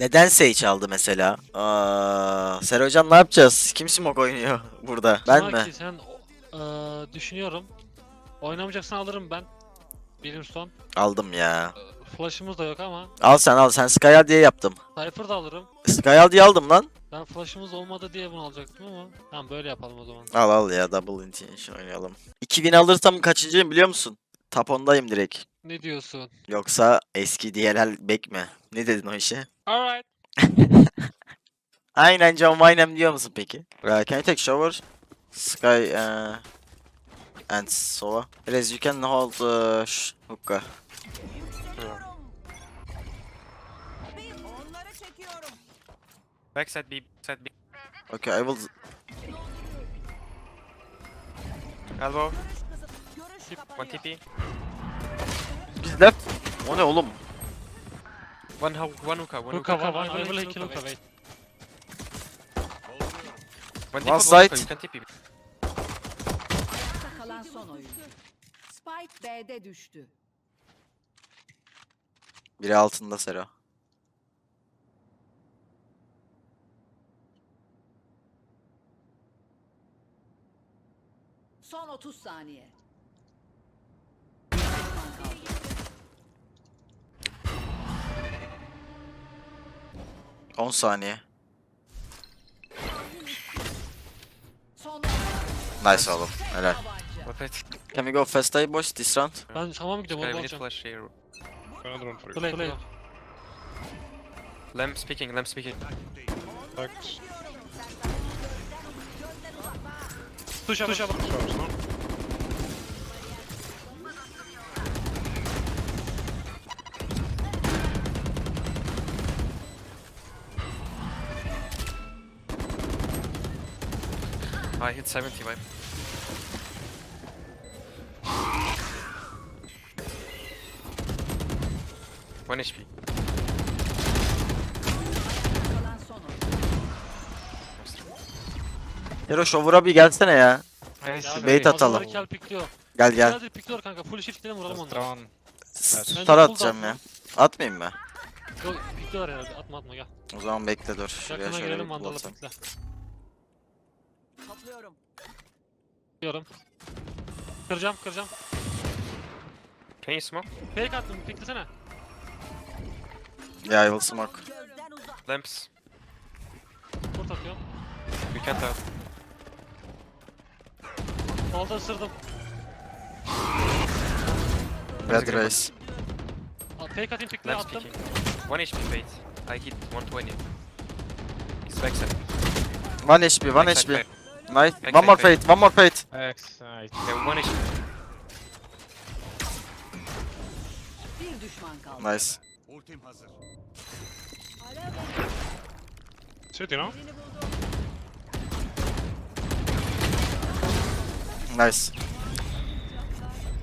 Neden Sage aldı mesela? Aa, Serocan ne yapacağız? Kim smoke oynuyor burada? Ben mi? Sonraki sen eee, düşünüyorum. Oynamayacaksan alırım ben. Birim son. Aldım ya. Flash'ımız da yok ama. Al sen al. Sen Sky al diye yaptım. Cypher da alırım. Sky al diye aldım lan. Ben flash'ımız olmadı diye bunu alacaktım ama. Tamam böyle yapalım o zaman. Al al ya double intention oynayalım. 2000 alırsam kaçıncıyım biliyor musun? Top 10'dayım direkt. Ne diyorsun? Yoksa eski back mi? Ne dedin o işe? Alright. Aynen John Waynem diyor musun peki? Uh, can you take shower? Sky uh, and Sova. Rez you can hold uh, hookah. Çekiyorum. Backside B, side B. Okay I will... Elbow, one. TP. Biz left. O ne oğlum? One, ho one hookah, one Hookah hookah. var. I will kill hookah wait. One One side. one you can TP. Ayakta kalan son oyuncu. Spike B'de düştü. Biri altında Sero. Son 30 saniye. Bir düşman kaldı. On saniye. Son Nice oğlum. Helal. it? Can we go fast A boys this round? Ben tamam gidiyorum Sky, onu we need alacağım. flash here. Another one for you. Play play. Lamp speaking, lamp speaking. Thanks. Tuşa tuşa bak. Shorts, no? I hit 70 vibe. One HP. Sero shower'a bir gelsene ya. Abi, Bait atalım. Kel pikliyor. Gel gel. Hadi pikliyor kanka. Full shift dedim vuralım onları. Drawn. Star atacağım ya. Atmayayım mı? Yok pikliyorlar herhalde. Atma atma gel. O zaman bekle dur. Şuraya Yakına şöyle bir girelim mandala bulsam. pikle. Topluyorum. Diyorum. Kıracağım kıracağım. Can you smoke? Fake attım piklesene. Yeah I will smoke. Gözden uzak. Lamps. Kurt atıyorum. We can't out. Solda ısırdım. Red race. Aa, Fake atayım pikle attım. speaking. One HP bait. I hit 120. He's backside. One HP, one Backside HP. fire. Nice. Back, One more back, back. fate, one more fate. Excite. One HP. Bir düşman kaldı. Nice. Ultim hazır. City, no? Nice.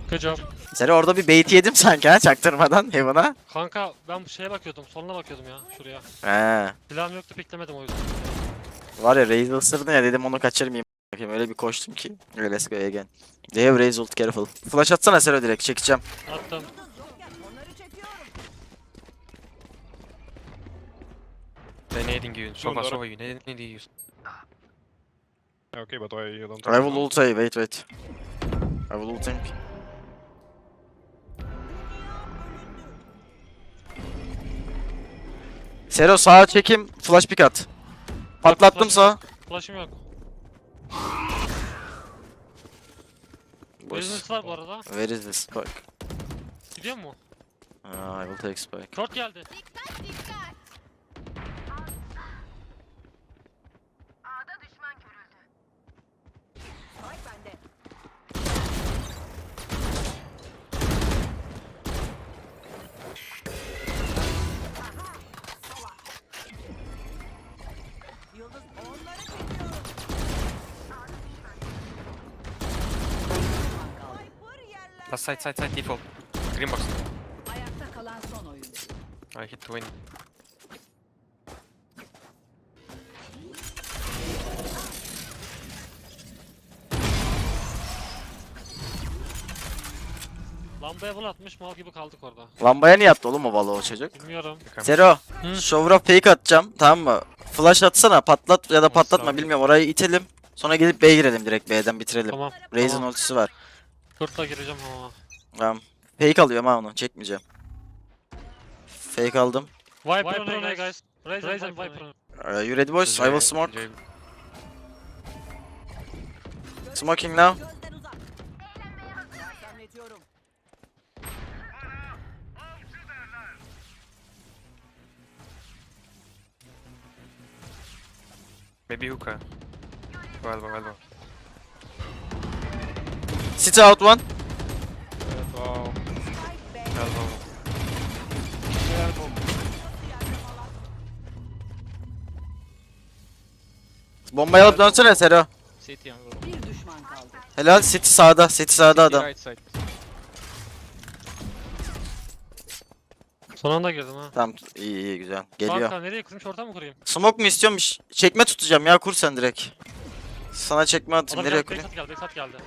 Good job. Seni orada bir bait yedim sanki ha çaktırmadan Heaven'a. Kanka ben bu şeye bakıyordum. Soluna bakıyordum ya. Şuraya. He. Silahım yoktu piklemedim o yüzden. Var ya Raze ısırdı ya dedim onu kaçırmayayım. Bakayım öyle bir koştum ki. Let's go again. They have Raze ult careful. Flash atsana Sero direkt çekeceğim. Attım. Onları çekiyorum. They're nading you. Sova, Don't Sova, you need, need you. Okay, but I don't I will ult A, wait wait. I will ult him. Sero sağa çekim, flash pick at. Patlattım sağa. Flash'ım yok. Business var bu arada. Where is this spike? Gidiyor mu? Ah, I will take spike. Short geldi. Last side, side, side, default. Green box. Ayakta kalan son oyuncu. I hit 20. Lambaya bul atmış mal gibi kaldık orada. Lambaya niye attı oğlum o balığı o çocuk? Bilmiyorum. Zero. Hı. Shower'a fake atacağım tamam mı? Flash atsana patlat ya da patlatma bilmiyorum orayı itelim. Sonra gelip B'ye girelim direkt B'den bitirelim. Tamam. Raze'in tamam. ultisi var. Kırkla gireceğim ama. Tamam. Fake alıyorum ha onu çekmeyeceğim. Fake aldım. Viper on A guys. Raise and Viper on A. Uh, you ready boys? I will smoke. Smoking now. Maybe hookah. Or elbow, elbow. City out one. Wow. Spike B'de Elbow. Bombayı alıp dönsene Sero. City on bir düşman kaldı. Helal City sağda. City sağda adam. right side. Son anda girdim ha. Tamam iyi iyi güzel. Geliyor. Kanka nereye kurmuş orta mı kurayım? Smoke mu istiyorum? Ş- Çekme tutacağım ya kur sen direkt. Sana çekme atayım Adam nereye geldi, kurayım? Backsat geldi, geldi.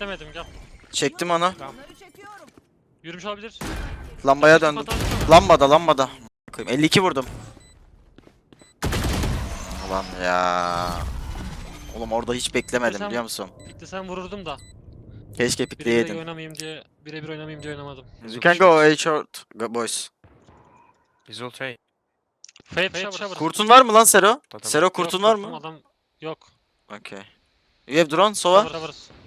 Beklemedim gel. Çektim çekiyorum. Yürümüş olabilir. Lambaya döndüm. Lambada lambada. Koyayım, 52 vurdum. Ulan ya. Oğlum orada hiç beklemedim Desem- biliyor musun? Piklesem vururdum da. Keşke Birebir pikleyeydin. oynamayayım diye, birebir oynamayayım diye oynamadım. You can go A short go boys. He's all tray. Fade, Fade shower. Kurtun var mı lan Sero? Sero Yok, kurtun var kurtum mı? Adam yok. Okay. You have drone Sova? Shower, shower.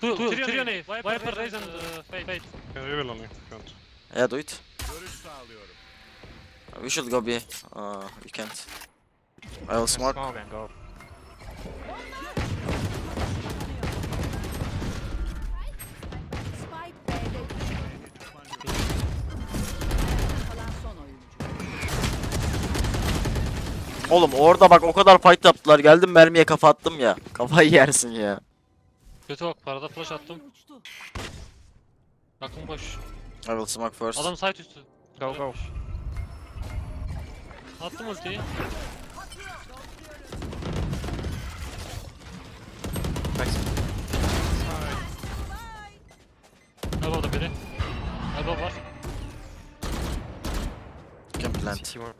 Two, two, Tyrion A, Viper, Raze and uh, Fade. Fade. Yeah, we will only. Can't. Yeah do it. We should go B. Uh, we can't. I will smoke. Smoke and go. Oğlum orada bak o kadar fight yaptılar. Geldim mermiye kafa attım ya. Kafayı yersin ya. Kötü bak parada flash attım. Yakın boş. I will smoke first. Adam site üstü. Go, go. Attım ultiyi. Backside. Elbow'da biri. Elbow var. Can plant. Two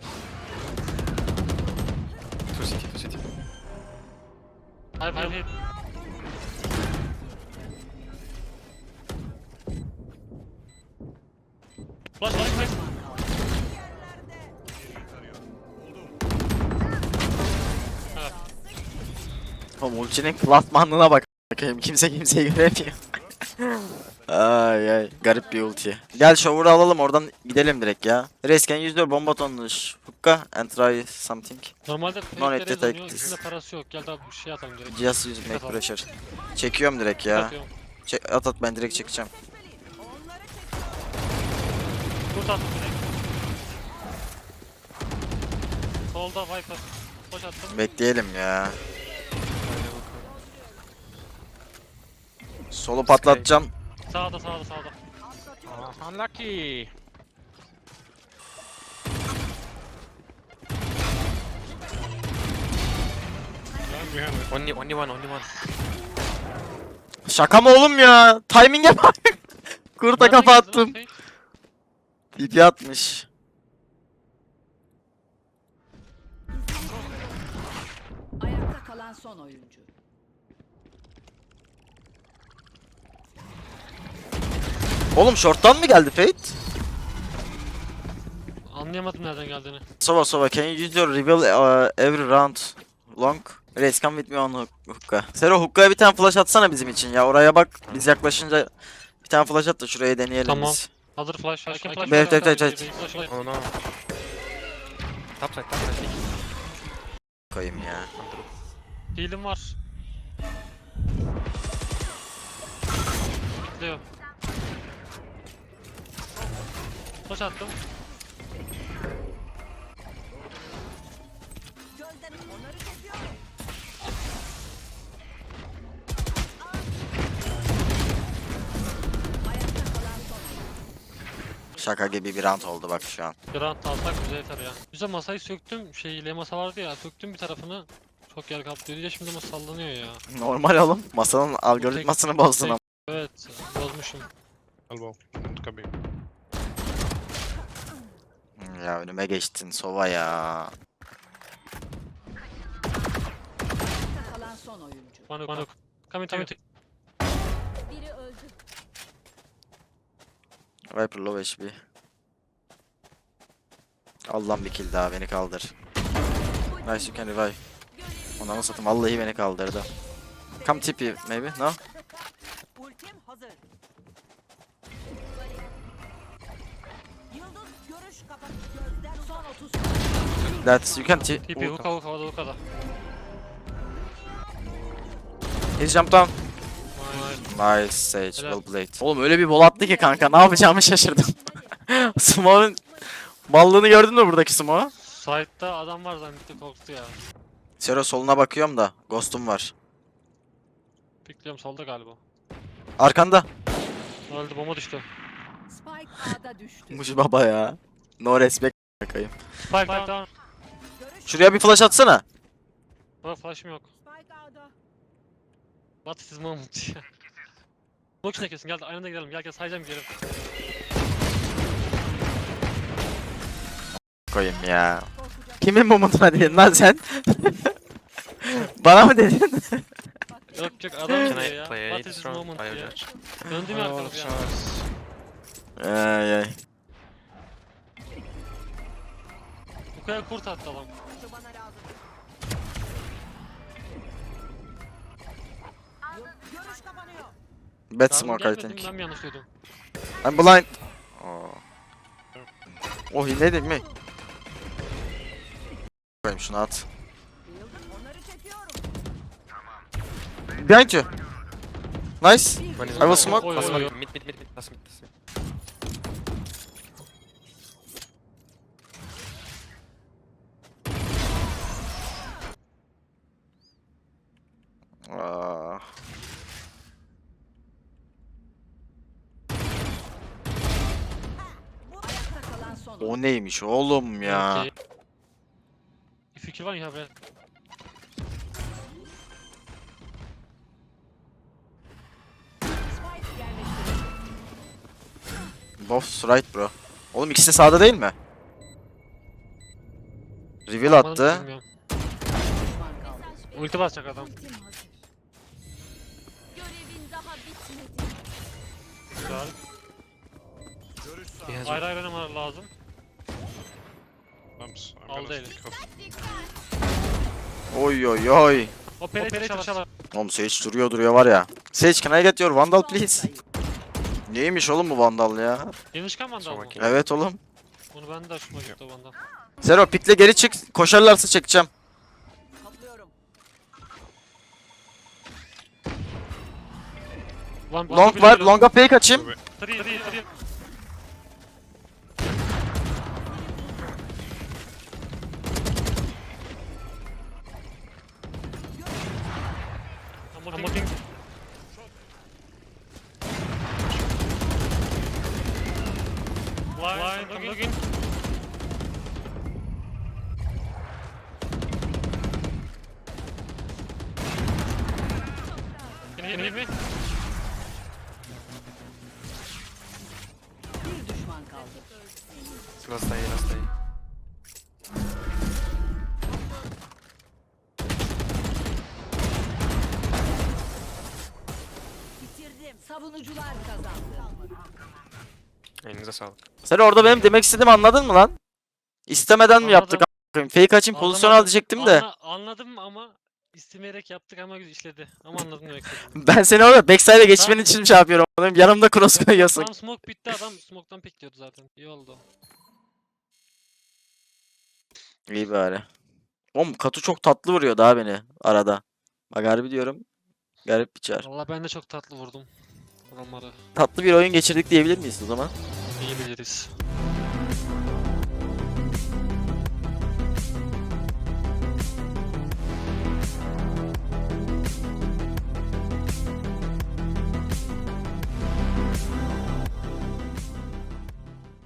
city, two city. Hayır hayır hayır. Oğlum ultinin platmanlığına bak. Bakayım kimse kimseyi göremiyor. ay ay garip bir ulti. Gel shower'ı alalım oradan gidelim direkt ya. Resken 104 bomba tonluş. Hukka and try something. Normalde No need to take this. Parası yok. Gel daha bir şey atalım direkt. Just use make pressure. Çekiyorum direkt ya. Atıyorum. Çek, at at ben direkt çekeceğim. Kurt attım direkt. Solda Viper. Boş attım. Bekleyelim ya. Solu patlatacağım. Sağda sağda sağda. Unlucky. Land behind me. Only, only one, only one. Şaka mı oğlum ya? Timing'e bak. Kurta kafa attım. TP atmış. Ayakta kalan son oyuncu. Oğlum short'tan mı geldi Fate? Anlayamadım nereden geldiğini. Sova Sova can you use your reveal uh, every round long? Race come with me on hook- hookah. Sero hookah'a bir tane flash atsana bizim için ya. Oraya bak biz yaklaşınca bir tane flash at da şuraya deneyelim Tamam. biz. Hazır flash. I can flash. Evet, evet, flash, evet. flash, flash. Oh no. Top side, top side. Koyayım ya. Heal'im var. Bekliyor. Flash attım. Şaka gibi bir round oldu bak şu an. Round alsak bize yeter ya. Güzel masayı söktüm. Şey L masa vardı ya. Söktüm bir tarafını. Çok yer kaplıyor. Ya şimdi masa sallanıyor ya. Normal oğlum. Masanın algoritmasını bozdun ama. Evet. Bozmuş unutmuşum. Elbow. Hmm, Ya önüme geçtin sova ya. Kalan son oyuncu. Manuk. Manuk. Come in, come in. Biri öldü. Viper low HP. Allah'ım bir kill daha beni kaldır. Nice you can revive. Ona satayım vallahi beni kaldırdı. Come TP maybe no? That's you can T. TP hook hook havada hookada. He's jumped down. Nice Sage, Helal. well played. Oğlum öyle bir bol attı ki kanka ne yapacağımı şaşırdım. Smoke'un mallığını gördün mü buradaki Smoke'u? Side'da adam var zannetti korktu ya. Sero soluna bakıyorum da Ghost'um var. Bekliyorum solda galiba. Arkanda. Öldü bomba düştü. Spike A'da düştü. Muş baba ya. No respect bakayım. Spike down. Şuraya bir flash atsana. Bak flash'ım yok. What is moment ya. Smoke içine kesin gel aynı anda gidelim gel gel sayacağım gidelim. Koyayım ya. Kimin mumutuna dedin lan sen? Bana mı dedin? Yok yok adam Can I ya. play What is this round? moment Bio diye. judge. Döndüm ya arkalık ya. ay ay. Kadar kurt attı adam. Şu bana lazım. Görüş kapanıyor. Bad Yardım smoke I gelmedi mi? think. Ben mi yanlış duydum? I'm blind. Oh. Oh he ne mi? Koyayım şunu at. Onları çekiyorum. Behind you. Nice. One is I will smoke. Oy, oy, oy. Mid, mid, mid, mid. Last mid, last mid. Aa. Ayakta kalan son oyuncu. O neymiş oğlum ya? Okay. If you kill one you have. Both right bro. Oğlum ikisi de sağda değil mi? Reveal Bakmadım, attı. bilmiyorum. Ulti basacak adam. Görevin daha bitmedi. Güzel. Ayrı oynamalar lazım. Lamps. I'm Aldı gonna eli. stick off. Oy oy oy. Operator çalar. Oğlum Sage duruyor duruyor var ya. Sage can I get your vandal please? Neymiş oğlum bu vandal ya? Yeni çıkan vandal mı? Evet oğlum. Bunu ben de hoşuma gitti o vandal. Zero pikle geri çık. Koşarlarsa çekeceğim. Long var. Longa fake açayım. Three, three, three. I'm looking. Blind, I'm looking. Can Savunucular kazandı. Elinize sağlık. Sen orada benim demek istediğimi anladın mı lan? İstemeden mi yaptık? Anladım. a**ayım? Fake açayım pozisyon Anlamadım. alacaktım de. Anla- anladım ama istemeyerek yaptık ama güzel işledi. Ama anladın demek istedim. Ben seni orada backside'e geçmenin için şey yapıyorum. Oğlum Yanımda cross koyuyorsun. Tam smoke bitti adam smoke'tan pikliyordu zaten. İyi oldu. İyi bari. Oğlum Katu çok tatlı vuruyor daha beni arada. Bak harbi diyorum. Garip bir çar. Valla ben de çok tatlı vurdum. Adamları Tatlı bir oyun geçirdik diyebilir miyiz o zaman? iyi biliriz.